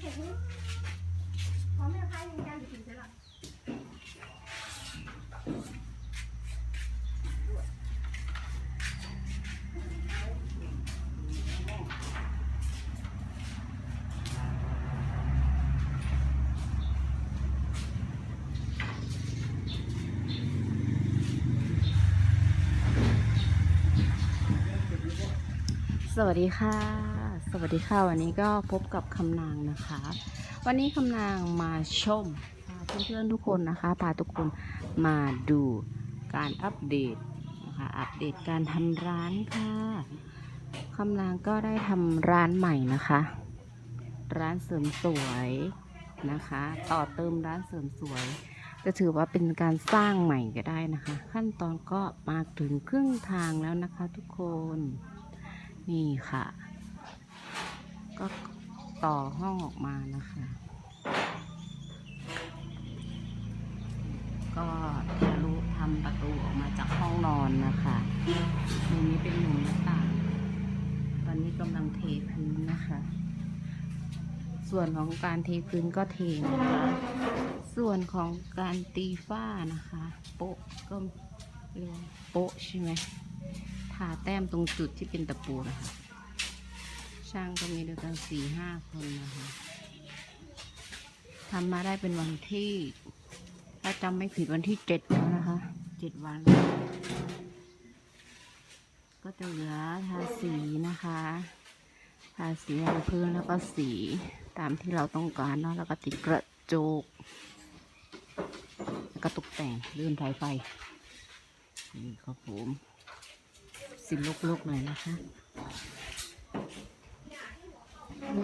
สวัสดีค่ะ สวัสดีค่ะวันนี้ก็พบกับคำนางนะคะ วันนี้คำนางมาชมพาเพื่อนๆทุกคนนะคะพาทุกคนมาดูการอัปเดตนะคะอัปเดตการทำร้านค่ะคำนางก็ได้ทำร้านใหม่นะคะ ร้านเสริมสวยนะคะ ต่อเติมร้านเสริมสวยจะถือว่าเป็นการสร้างใหม่ก็ได้นะคะ ขั้นตอนก็มาถึงครึ่งทางแล้วนะคะทุกคนนี่ค่ะ ต่อห้องออกมานะคะ ก็ทะลุทำประตูออกมาจากห้องนอนนะคะมุมนี้เป็นมุมหน้าต่างตอนนี้กำลังเทพื้นนะคะ ส่วนของการเทพื้นก็เทนะคะ ส่วนของการตีฝ้านะคะ โปะก็เรียกว่าโปะใช่ไหมทาแต้มตรงจุดที่เป็นตะปูนะคะ ช่างก็มีด้วยกันสี่ห้าคนนะคะทำมาได้เป็นวันที่ถ้าจำไม่ผิดวันที่เจ็ดแล้วนะคะเจ็ดวัน ก็จะเหลือทาสีนะคะทาสีบนพื้นแล้วก็สีตามที่เราต้องการเนาะแล้วก็ติดกระจกแล้วก็ตกแต่งลื่อนสายไฟนี่ครับผมสิลกๆหน่อยนะคะ ทำ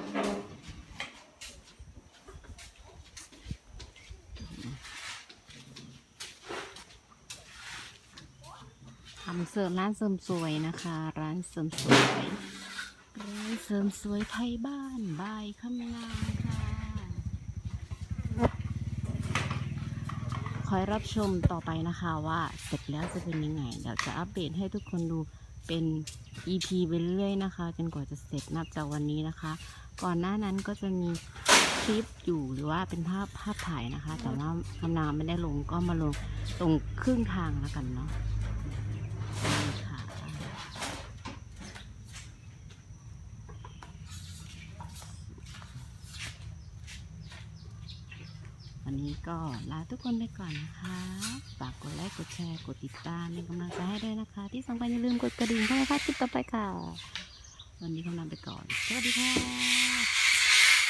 เสริมร้านเสริมสวยนะคะ ร้านเสริมสวย ร้านเสริมสวยไทยบ้านบายคำลาค่ะคอยรับชมต่อไปนะคะว่าเสร็จแล้วจะเป็นยังไง เดี๋ยวจะอัปเดตให้ทุกคนดู เป็น EP ไปเรื่อยๆนะคะ จนกว่าจะเสร็จนับจากวันนี้นะคะ ก่อนหน้านั้นก็จะมีคลิปอยู่หรือว่าเป็นภาพภาพถ่ายนะคะ แต่ว่าทำนามไม่ได้ลงก็มาลงตรงครึ่งทางแล้วกันเนาะนี่ค่ะ วันนี้ก็ลาทุกคนไปก่อนนะคะ ฝากกดไลค์ กดแชร์ กดติดตามเป็นกำลังใจให้ด้วยนะคะ ที่สำคัญอย่าลืมกดกระดิ่งเพื่อไม่พลาดคลิปต่อไปค่ะ วันนี้กำลังไปก่อน สวัสดีค่ะ